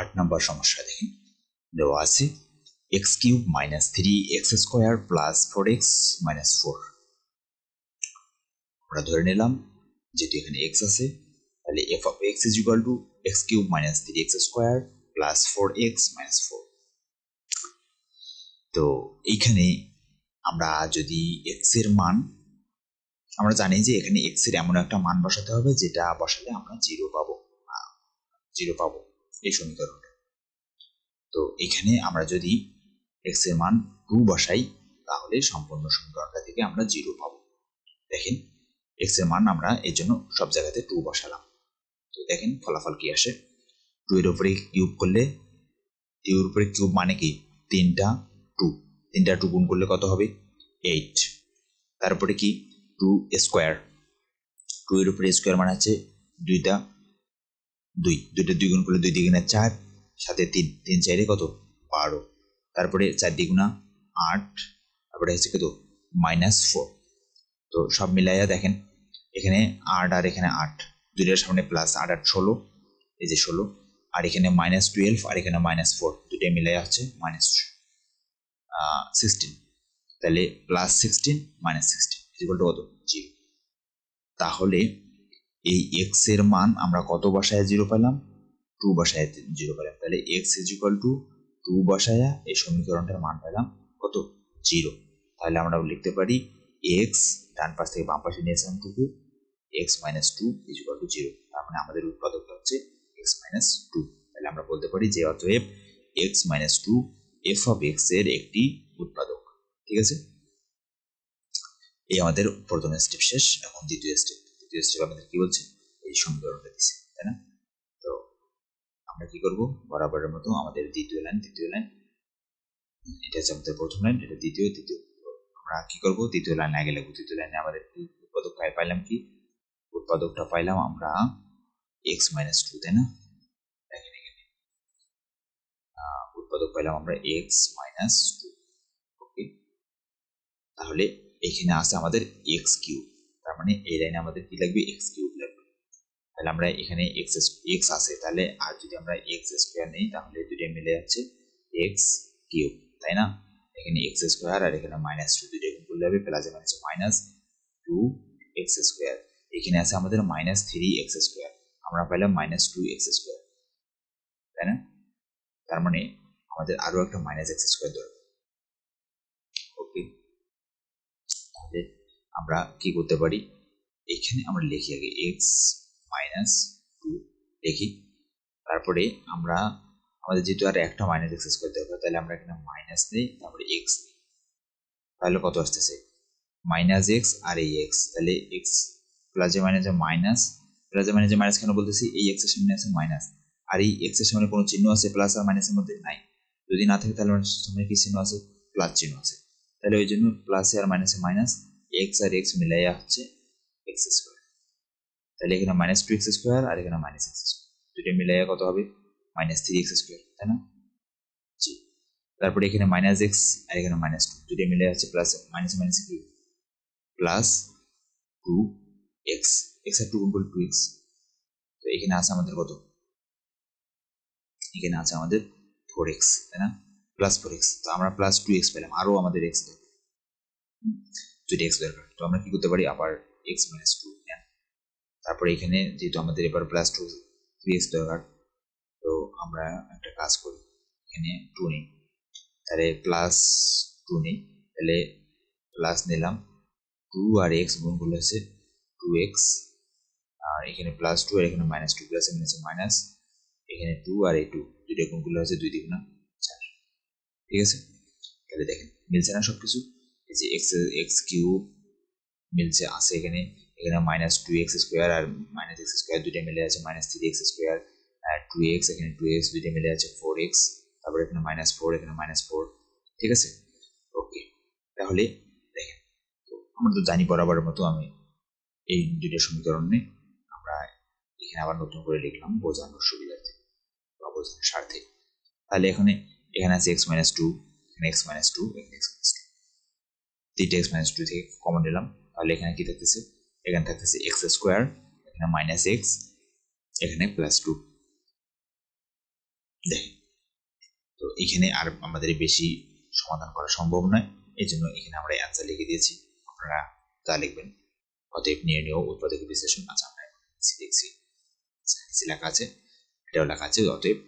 আট নম্বর সমস্যা দেখি। দেওয়া আছে x cube minus three x square plus four x minus four আমরা ধরে নিলাম যেহেতু এখানে এক্স আছে, তাহলে f of x is equal to x cube minus three x square plus four x minus four তো এইখানে আমরা যদি এক্সের মান, আমরা জানি যে এখানে এক্সের এমন একটা মান বসাতে হবে, যেটা বসালে আমরা জিরো পাবো। জিরো পাবো। এই সমীকরণটা। তো এখানে আমরা যদি এক্সের মান টু বসাই, তাহলে সম্পূর্ণ সমীকরণটা থেকে আমরা জিরো পাবো। দেখেন এক্সের মান আমরা এর জন্য সব জায়গাতে টু বসালাম। তো দেখেন, ফলাফল কি আসে? টু এর উপরে কিউব করলে টুর উপরে কিউব মানে কি? তিনটা টু। তিনটা টু গুণ করলে কত হবে? এইট। তারপরে কি? Two square. টু এর উপরে স্কোয়ার মানে হচ্ছে দুইটা দুই, দুইটা দুই গুণ করলে দুই দ্বিগুণা চার, সাথে তিন তিন চাইরে কত? বারো। তারপরে চার দ্বিগুণা আট, তারপরে হচ্ছে কত? Minus four. তো সব মিলাইয়া দেখেন, এখানে আট আর এখানে আট। দুইটার সামনে প্লাস আট আট ষোলো, এই যে ষোলো। আর এখানে মাইনাস টুয়েলভ আর এখানে মাইনাস ফোর দুইটাই মিলাইয়া হচ্ছে মাইনাস সিক্সটিন তাহলে plus sixteen minus sixteen two কত? জিরো তাহলে এই এক্সের মান আমরা কত বসায় জিরো পেলাম? টু বসায় জিরো পেলাম। তাহলে x is equal to two বসায়া এই সমীকরণটার মান পেলাম কত? জিরো তাহলে আমরা লিখতে পারি এক্স ডান পাশ থেকে বাম পাশে নিয়েছিলাম টুকু x minus two is equal to zero তার মানে আমাদের উৎপাদকটা হচ্ছে এক্স মাইনাস টু তাহলে আমরা বলতে পারি যে অতএব x minus two f of এক্সের একটি উৎপাদক। ঠিক আছে? এই আমাদের প্রথম স্টেপ শেষ। এখন দ্বিতীয় স্টেপ দ্বিতীয় স্টেপ আমাদের কি বলছে? এই সমীকরণটা দিচ্ছে তাই না? তো আমরা কি করব? বরাবরের মতো আমাদের দ্বিতীয় লাইন তৃতীয় লাইন এটা হচ্ছে আমাদের প্রথম লাইন এটা দ্বিতীয়, তৃতীয়। আমরা কি করব? দ্বিতীয় লাইন আগে লাগবো তৃতীয় লাইনে আমাদের উৎপাদক পাইলাম কি? উৎপাদকটা পাইলাম আমরা এক্স মাইনাস টু তাই না? উৎপাদক পাইলাম আমরা এক্স মাইনাস টু ওকে তাহলে এখানে আছে আমাদের এক্স কিউব মানে এই লাইনে আমাদের কি লাগবে? এক্স কিউব লাগবে। তাহলে আমরা এখানে এক্স এক্স আছে। তাহলে আর যদি আমরা এক্স স্কোয়ার নেই, তাহলে দুটো মিলে যাচ্ছে এক্স কিউব তাই না? এখানে এক্স স্কোয়ার আর এখানে মাইনাস টু দুটো গুণ করলে হবে প্লাসে minus minus two x square এখানে আছে আমাদের মাইনাস থ্রি এক্স স্কোয়ার আমরা পাইলাম মাইনাস টু এক্স স্কোয়ার তাই না? তার মানে আমাদের আরও একটা মাইনাস এক্স স্কোয়ার দরকার ওকে তাহলে আমরা কি করতে পারি? এখানে আমরা লিখি আগে এক্স মাইনাস টু লিখি। তারপরে আমরা আমাদের যেহেতু আর একটা মাইনাস এক্স স্কোয়ার দরকার, তাহলে আমরা এখানে মাইনাস নেই, তারপরে এক্স নেই। তাহলে কত আসতেছে? মাইনাস এক্স আর এই এক্স তাহলে এক্স প্লাসে মাইনাসে মাইনাস প্লাসে মাইনাসে মাইনাস কেন বলতেছি? এই এক্সের সামনে আছে মাইনাস আর এই এক্সের সামনে কোনো চিহ্ন আছে প্লাস আর মাইনাসের মধ্যে নাই। যদি না থাকে তাহলে সামনে কি চিহ্ন আছে? প্লাস চিহ্ন আছে। তাহলে ওই জন্য প্লাসে আর মাইনাসে মাইনাস এক্স আর এক্স মিলাইয়া হচ্ছে এক্স স্কোয়ার তাহলে এখানে মাইনাস টু এক্স স্কোয়ার আর এখানে মাইনাস এক্স স্কোয়ার দুটো মিলাইয়া কত হবে? মাইনাস থ্রি এক্স স্কোয়ার তাই না? জি। তারপরে এখানে মাইনাস এক্স আর এখানে মাইনাস টু দুটো মিলে হচ্ছে প্লাস মাইনাস মাইনাস কি? প্লাস টু এক্স এক্স আর টু গুণ টু এক্স তো এখানে আছে আমাদের কত? এখানে আছে আমাদের ফোর এক্স তাই না? প্লাস ফোর এক্স তো আমরা প্লাস টু এক্স পেলাম। আরও আমাদের এক্স যদি এক্স দরকার তো আমরা কি করতে পারি? আবার এক্স মাইনাস টু তারপরে এখানে যেহেতু আমাদের এবার প্লাস টু থ্রি এক্স দরকার তো আমরা একটা কাজ করি। এখানে টু নিই। তাহলে প্লাস টু নিই। তাহলে প্লাস নিলাম। টু আর এক্স গুণ করলে হচ্ছে টু এক্স আর এখানে প্লাস টু আর এখানে মাইনাস টু প্লাস এখানে হচ্ছে মাইনাস এখানে টু আর এই টু দুইটা গুণ করলে হচ্ছে দুই দ্বিগুণা চার। ঠিক আছে? তাহলে দেখেন, মিলছে না সব কিছু এই যে এক্স এক্স কিউব মিলছে আছে এখানে এখানে মাইনাস টু এক্স স্কোয়ার আর মাইনাস এক্স স্কোয়ার দুইটা মিলে আছে মাইনাস থ্রি এক্স স্কোয়ার আর টু এক্স এখানে টু এক্স দুইটা মিলে আছে ফোর এক্স তারপরে এখানে মাইনাস ফোর এখানে মাইনাস ফোর ঠিক আছে? ওকে তাহলে দেখেন, তো আমরা তো জানি বরাবরের মতো আমি এই দুইটা সমীকরণ আমরা এখানে আবার নতুন করে লিখলাম বোঝানোর সুবিধার্থে, বা বোঝানোর স্বার্থে। তাহলে এখানে এখানে আছে এক্স মাইনাস টু এখানে এক্স মাইনাস টু এখানে এক্স মাইনাস টু তিনটে এক্স মাইনাস টু থেকে কমন নিলাম তাহলে এখানে কি থাকতেছে? এখানে থাকতেছে এক্স স্কোয়ার এখানে মাইনাস এক্স এখানে প্লাস টু এখানে আর আমাদের বেশি সমাধান করা সম্ভব নয়। এই জন্য এখানে আমরা অ্যান্সার লিখে দিয়েছি। আপনারা তা লিখবেন। অতএব নির্ণয় উৎপাদক বিশ্লেষণ। আচ্ছা আমরা দেখছি। আচ্ছা, লেখা আছে। এটাও লেখা আছে। অতএব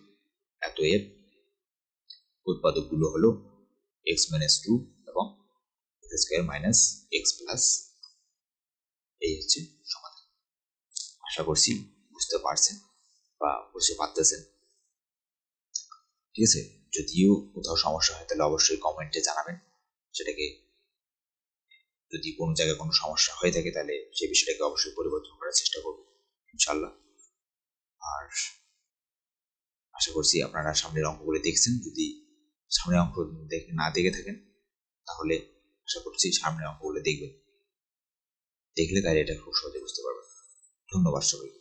অতএব উৎপাদকগুলো হলো x minus two square minus x plus এই হচ্ছে সমাধান। আশা করছি বুঝতে পারছেন বা বুঝতে পারতেছেন। ঠিক আছে? যদিও কোথাও সমস্যা হয়, তাহলে অবশ্যই কমেন্টে জানাবেন। সেটাকে যদি কোনো জায়গায় কোনো সমস্যা হয়ে থাকে, তাহলে সেই বিষয়টাকে অবশ্যই পরিবর্তন করার চেষ্টা করব ইনশাল্লাহ আর আশা করছি আপনারা সামনের অঙ্কগুলো দেখছেন। যদি সামনের অঙ্ক না দেখে থাকেন, তাহলে আশা করছি সামনে অঙ্কগুলো দেখবেন। দেখলে তাহলে এটা খুব সহজে বুঝতে পারবেন। ধন্যবাদ সবাইকে।